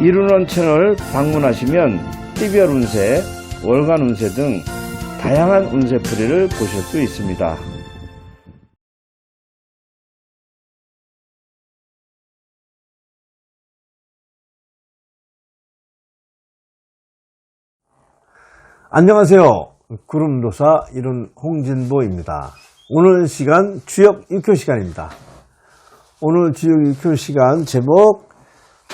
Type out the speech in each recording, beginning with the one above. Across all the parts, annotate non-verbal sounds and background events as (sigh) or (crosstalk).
이루는 채널 방문하시면 TVR 운세, 월간 운세 등 다양한 운세풀이를 보실 수 있습니다. 안녕하세요. 구름도사 이룬 홍진보입니다. 오늘 시간 주역 6교 시간입니다. 오늘 주역 6교 시간 제목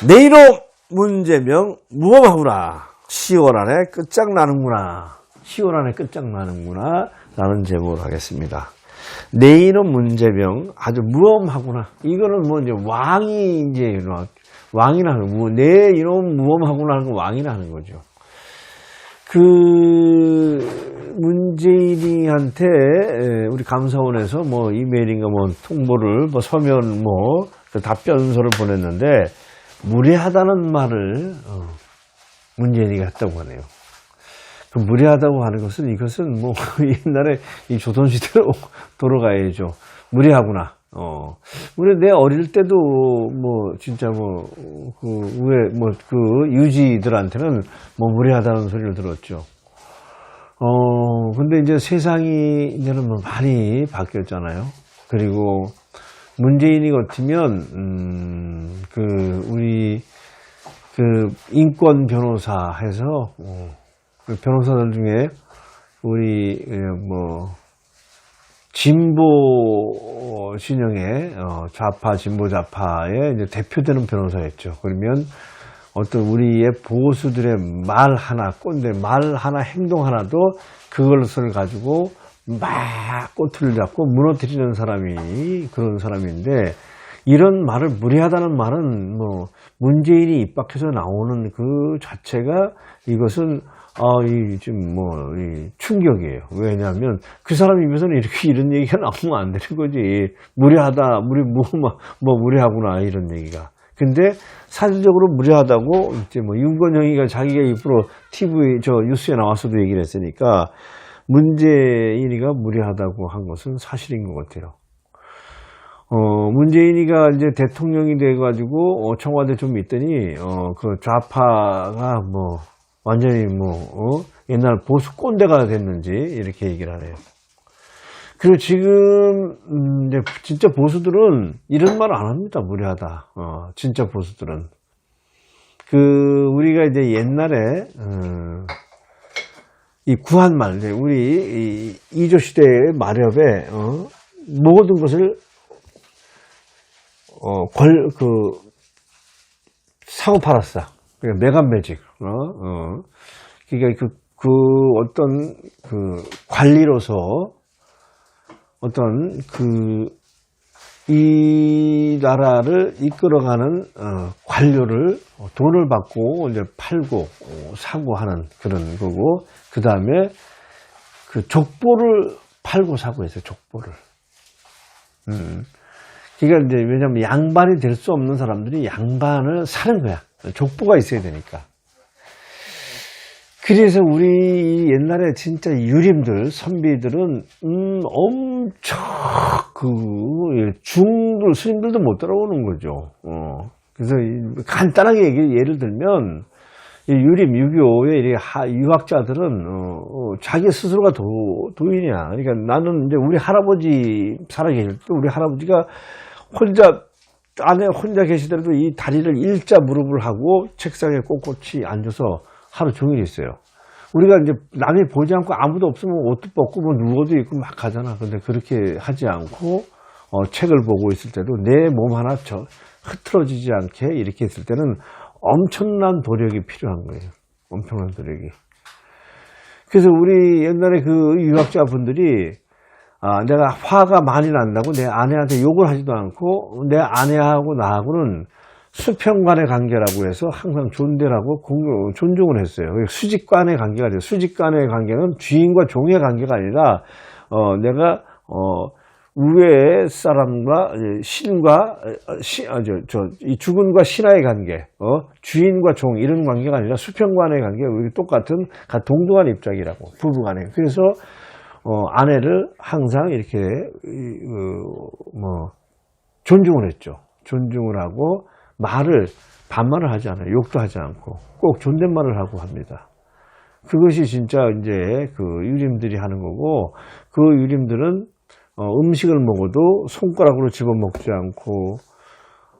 내일로 문제명 무엄하구나. 10월 안에 끝장나는구나. 10월 안에 끝장나는구나. 라는 제목으로 하겠습니다. 내일은 문제명 아주 무엄하구나. 이거는 뭐 이제 왕이 이제 왕이라 하는 거. 내 이놈 무엄하구나 하는 거 왕이라 하는 거죠. 그 문재인이한테 에, 우리 감사원에서 뭐 이메일인가 뭐 통보를 뭐 서면 뭐 그 답변서를 보냈는데 무례하다는 말을 어, 문재인이가 했다고 하네요. 그 무례하다고 하는 것은 이것은 뭐 (laughs) 옛날에 이 조선시대로 (laughs) 돌아가야죠. 무례하구나. 어. 우리 내 어릴 때도 뭐 진짜 뭐 그왜뭐그 유지들한테는 뭐 무례하다는 소리를 들었죠. 어, 근데 이제 세상이 이제는 뭐 많이 바뀌었잖아요. 그리고 문재인이 같으면, 음, 그, 우리, 그, 인권 변호사 해서, 어, 그 변호사들 중에 우리, 예, 뭐, 진보 진영의 어, 좌파, 진보 좌파의 이제 대표되는 변호사였죠. 그러면 어떤 우리의 보수들의 말 하나, 꼰대 말 하나, 행동 하나도 그것을 가지고 막 꼬투리를 잡고 무너뜨리는 사람이 그런 사람인데 이런 말을 무례하다는 말은 뭐 문재인이 입각해서 나오는 그 자체가 이것은 아, 이, 좀, 뭐, 이 충격이에요. 왜냐하면 그 사람 입에서는 이렇게 이런 얘기가 나오면 안 되는 거지. 무례하다, 무례, 뭐, 뭐, 뭐 무례하구나, 이런 얘기가. 근데 사실적으로 무례하다고 이제 뭐 윤건영이가 자기가 입으로 TV, 저 뉴스에 나와서도 얘기를 했으니까 문재인이가 무례하다고 한 것은 사실인 것 같아요. 어, 문재인이가 이제 대통령이 돼가지고, 어, 청와대 좀 있더니, 어, 그 좌파가 뭐, 완전히 뭐, 어? 옛날 보수 꼰대가 됐는지, 이렇게 얘기를 하네요. 그리고 지금, 음, 이제 진짜 보수들은 이런 말 안 합니다. 무례하다. 어, 진짜 보수들은. 그, 우리가 이제 옛날에, 어, 이 구한말, 우리 이 이조 시대의 마렵에 어, 모든 것을 어, 권, 그 사고 팔았어. 그러니까 매간 매직. 어, 어. 그러니까 그, 그 어떤 그 관리로서 어떤 그 이 나라를 이끌어가는 어, 관료를 돈을 받고 이제 팔고 어, 사고 하는 그런 거고 그 다음에 그 족보를 팔고 사고 했어요 족보를. 음. 그러니까 이제 왜냐하면 양반이 될 수 없는 사람들이 양반을 사는 거야. 족보가 있어야 되니까. 그래서 우리 옛날에 진짜 유림들, 선비들은, 음, 엄청, 그, 예, 중들, 스님들도 못 따라오는 거죠. 어. 그래서 이- 간단하게 얘기, 예를 들면, 이 유림, 유교의 이 하- 유학자들은, 어, 어, 자기 스스로가 도, 도인이야. 그러니까 나는 이제 우리 할아버지 살아계실 때 우리 할아버지가 혼자 안에 혼자 계시더라도 이 다리를 일자 무릎을 하고 책상에 꼿꼿이 앉아서 하루 종일 있어요. 우리가 이제 남이 보지 않고 아무도 없으면 옷도 벗고 뭐 누워도 있고 막 가잖아. 근데 그렇게 하지 않고 어, 책을 보고 있을 때도 내 몸 하나 저 흐트러지지 않게 이렇게 있을 때는 엄청난 도력이 필요한 거예요. 엄청난 도력이. 그래서 우리 옛날에 그 유학자 분들이 아, 내가 화가 많이 난다고 내 아내한테 욕을 하지도 않고 내 아내하고 나하고는 수평간의 관계라고 해서 항상 존대라고 공- 존중을 했어요. 수직간의 관계가 돼요. 수직간의 관계는 주인과 종의 관계가 아니라 어, 내가 어, 우회 사람과 신과 어, 시, 아, 저, 저, 이 주군과 신하의 관계, 어, 주인과 종 이런 관계가 아니라 수평간의 관계, 우리 똑같은 가- 동등한 입장이라고 부부간에. 그래서 어, 아내를 항상 이렇게 이, 그, 뭐 존중을 했죠. 존중을 하고 말을 반말을 하지 않아요. 욕도 하지 않고 꼭 존댓말을 하고 합니다. 그것이 진짜 이제 그 유림들이 하는 거고 그 유림들은 어, 음식을 먹어도 손가락으로 집어 먹지 않고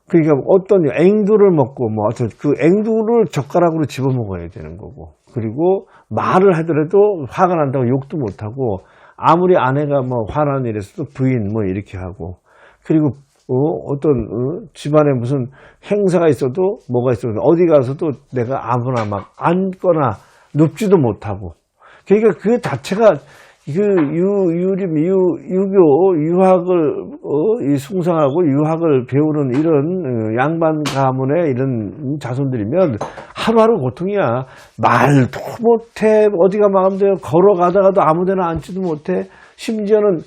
그러니까 어떤 앵두를 먹고 뭐 하여튼 그 앵두를 젓가락으로 집어 먹어야 되는 거고 그리고 말을 하더라도 화가 난다고 욕도 못 하고 아무리 아내가 뭐 화난 일에서도 부인 뭐 이렇게 하고 그리고 어, 떤 집안에 무슨 행사가 있어도 뭐가 있어도 어디 가서도 내가 아무나 막 앉거나 눕지도 못하고 그러니까 그 자체가 그 유, 유림, 유, 유교, 유학을, 어, 이 숭상하고 유학을 배우는 이런 어, 양반 가문의 이런 자손들이면 하루하루 고통이야. 말도 못해. 어디가 마음대로 걸어가다가도 아무 데나 앉지도 못해. 심지어는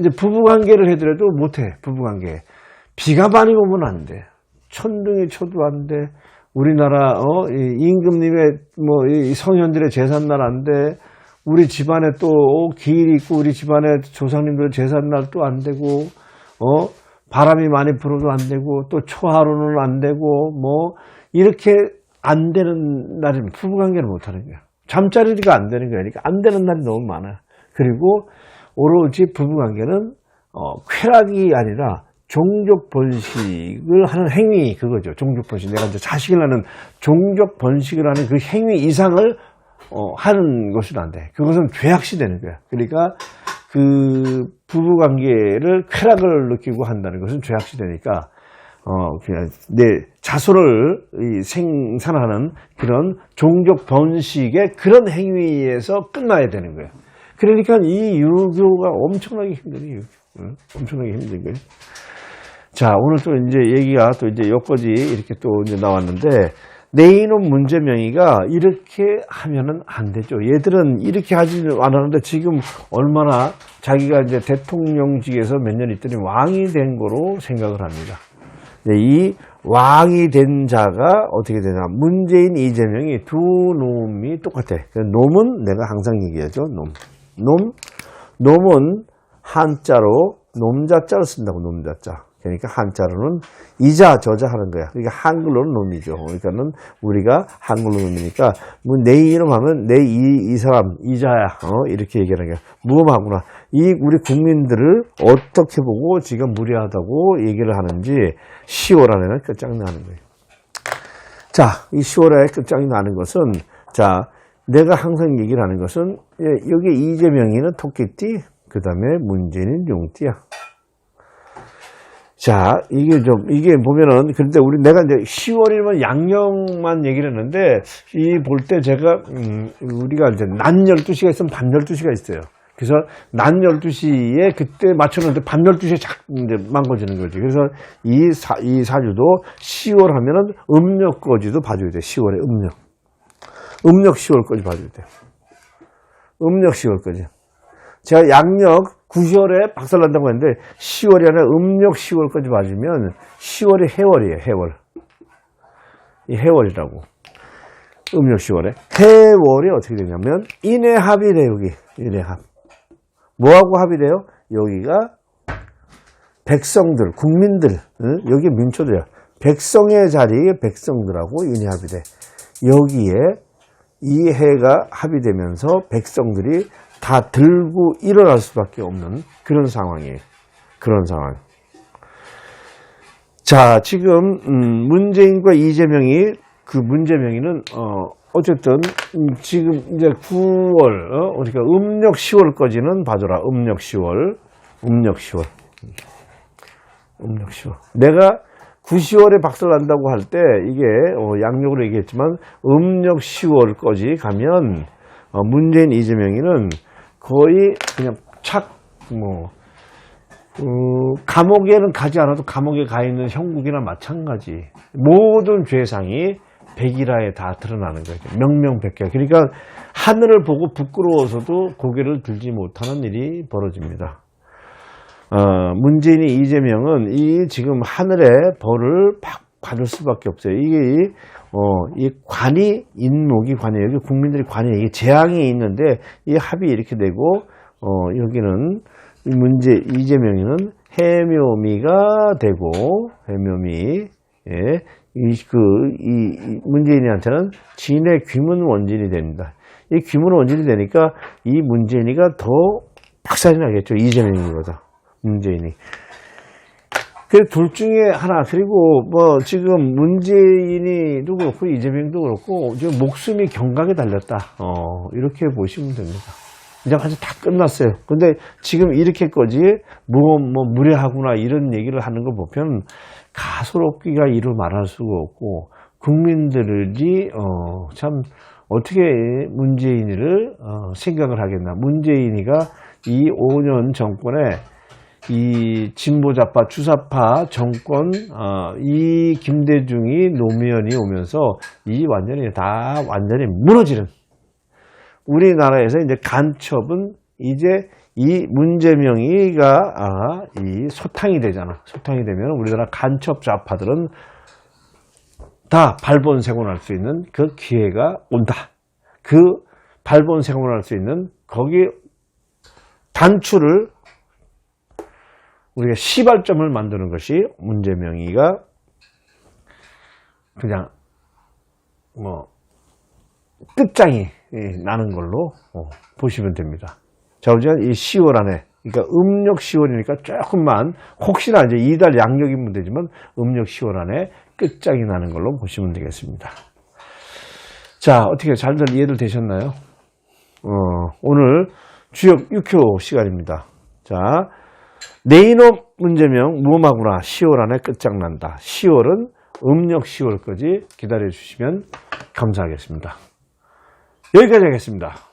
이제 부부관계를 해더라도 못해. 부부관계. 비가 많이 오면 안 돼. 천둥이 쳐도 안 돼. 우리나라, 어, 이 임금님의 뭐, 이 성현들의 제삿날 안 돼. 우리 집안에 또 기일 있고 우리 집안에 조상님들 제삿날 또 안 되고 어 바람이 많이 불어도 안 되고 또 초하루는 안 되고 뭐 이렇게 안 되는 날이면 부부관계를 못 하는 거야. 잠자리가 안 되는 거야. 그러니까 안 되는 날이 너무 많아. 그리고 오로지 부부관계는 어, 쾌락이 아니라 종족 번식을 하는 행위 그거죠. 종족 번식. 내가 이제 자식을 낳는 종족 번식을 하는 그 행위 이상을 어, 하는 것은 안 돼. 그것은 죄악시 되는 거야. 그러니까 그 부부 관계를 쾌락을 느끼고 한다는 것은 죄악시 되니까 어, 그냥 내 자손을 이 생산하는 그런 종족 번식의 그런 행위에서 끝나야 되는 거예요. 그러니까 이 유교가 엄청나게. 유교. 응? 엄청나게 힘든 거예요. 자, 오늘 또 이제 얘기가 또 이제 여기까지 이렇게 또 이제 나왔는데, 내 이놈 문제 명의가 이렇게 하면은 안 되죠. 얘들은 이렇게 하지는 않았는데 지금 얼마나 자기가 이제 대통령직에서 몇 년 있더니 왕이 된 거로 생각을 합니다. 네, 이 왕이 된 자가 어떻게 되냐. 문재인, 이재명이 두 놈이 똑같아. 그 놈은 내가 항상 얘기하죠. 놈. 놈. 놈은 한자로 놈자자를 쓴다고 놈자자. 그러니까 한자로는 이자 저자 하는 거야. 그러니까 한글로는 놈이죠. 그러니까는 우리가 한글로 놈이니까 뭐 내 이름 하면 내 이 이 사람 이자야. 어 이렇게 얘기하는 거야. 무엄하구나. 이 우리 국민들을 어떻게 보고 지가 무례하다고 얘기를 하는지 10월 안에는 끝장나는 거예요. 자, 이 10월에 끝장이 나는 것은 자, 내가 항상 얘기를 하는 것은 예, 여기 이재명이는 토끼띠, 그 다음에 문재인은 용띠야. 자, 이게 좀, 이게 보면은, 그런데 우리 내가 이제 10월이면 양력만 얘기를 했는데, 이 볼 때 제가, 음, 우리가 이제 낮 12시가 있으면 밤 12시가 있어요. 그래서 낮 12시에 그때 맞췄는데 밤 12시에 작, 이제 망가지는 거지. 그래서 이 사, 이 사주도 10월 하면은 음력거지도 봐줘야 돼. 10월에 음력. 음력 10월까지 봐줘야 돼. 음력 10월까지. 제가 양력 9월에 박살난다고 했는데 10월이 아니라 음력 10월까지 맞으면 10월이 해월이에요. 해월. 이 해월이라고. 음력 10월에. 해월이 어떻게 되냐면 인해합이 돼요. 여기. 인해합. 뭐하고 합이 돼요? 여기가 백성들, 국민들, 응? 여기 민초들이야. 백성의 자리에 백성들하고 인해합이 돼. 여기에 이 해가 합이 되면서 백성들이 다 들고 일어날 수밖에 없는 그런 상황이에요. 그런 상황. 자, 지금 음, 문재인과 이재명이 그 문재명이는 어 어쨌든 음, 지금 이제 9월 어 그러니까 음력 10월까지는 봐줘라. 음력 10월, 음력 10월, 음력 10월. 내가 9, 10월에 박살 난다고 할 때 이게 어, 양력으로 얘기했지만 음력 10월까지 가면 어, 문재인 이재명이는 거의 그냥 착, 뭐, 어, 감옥에는 가지 않아도 감옥에 가 있는 형국이나 마찬가지. 모든 죄상이 백일하에 다 드러나는 거죠. 명명백계. 그러니까 하늘을 보고 부끄러워서도 고개를 들지 못하는 일이 벌어집니다. 어, 문재인이 이재명은 이 지금 하늘의 벌을 팍 받을 수밖에 없어요. 이게 어, 이 관이 인목이 관이 여기 국민들이 관이 이게 재앙이 있는데 이 합이 이렇게 되고 어, 여기는 이 문제 이재명이는 해묘미가 되고 해묘미 예, 이, 그, 이, 이 문재인이한테는 진의 귀문 원진이 됩니다. 이 귀문 원진이 되니까 이 문재인이가 더 박살이 나겠죠. 이재명보다. 문재인이. 그둘 중에 하나 그리고 뭐 지금 문재인이도 그렇고 이재명도 그렇고 지금 목숨이 경각에 달렸다. 어 이렇게 보시면 됩니다. 이제 완전 다 끝났어요. 근데 지금 이렇게까지 뭐, 뭐 무례하구나 이런 얘기를 하는 거 보면 가소롭기가 이루 말할 수가 없고 국민들이 어, 참 어떻게 문재인이를 어, 생각을 하겠나. 문재인이가 이 5년 정권에 이 진보좌파 주사파 정권 어, 이 김대중이 노무현이 오면서 이 완전히 다 완전히 무너지는 우리나라에서 이제 간첩은 이제 이 문재명이가 아, 이 소탕이 되잖아. 소탕이 되면 우리나라 간첩 좌파들은 다 발본색원할 수 있는 그 기회가 온다. 그 발본색원할 수 있는 거기 단추를 우리가 시발점을 만드는 것이 문재명이가 그냥 뭐 끝장이 예, 나는 걸로 어, 보시면 됩니다. 자, 우리가 이 10월 안에, 그러니까 음력 10월이니까 조금만, 혹시나 이제 이달 양력이면 되지만 음력 10월 안에 끝장이 나는 걸로 보시면 되겠습니다. 자, 어떻게 잘들 이해들 되셨나요? 어, 오늘 주역 6호 시간입니다. 자, 내 이놈 문제명 무엄하구나 10월 안에 끝장난다. 10월은 음력 10월까지 기다려 주시면 감사하겠습니다. 여기까지 하겠습니다.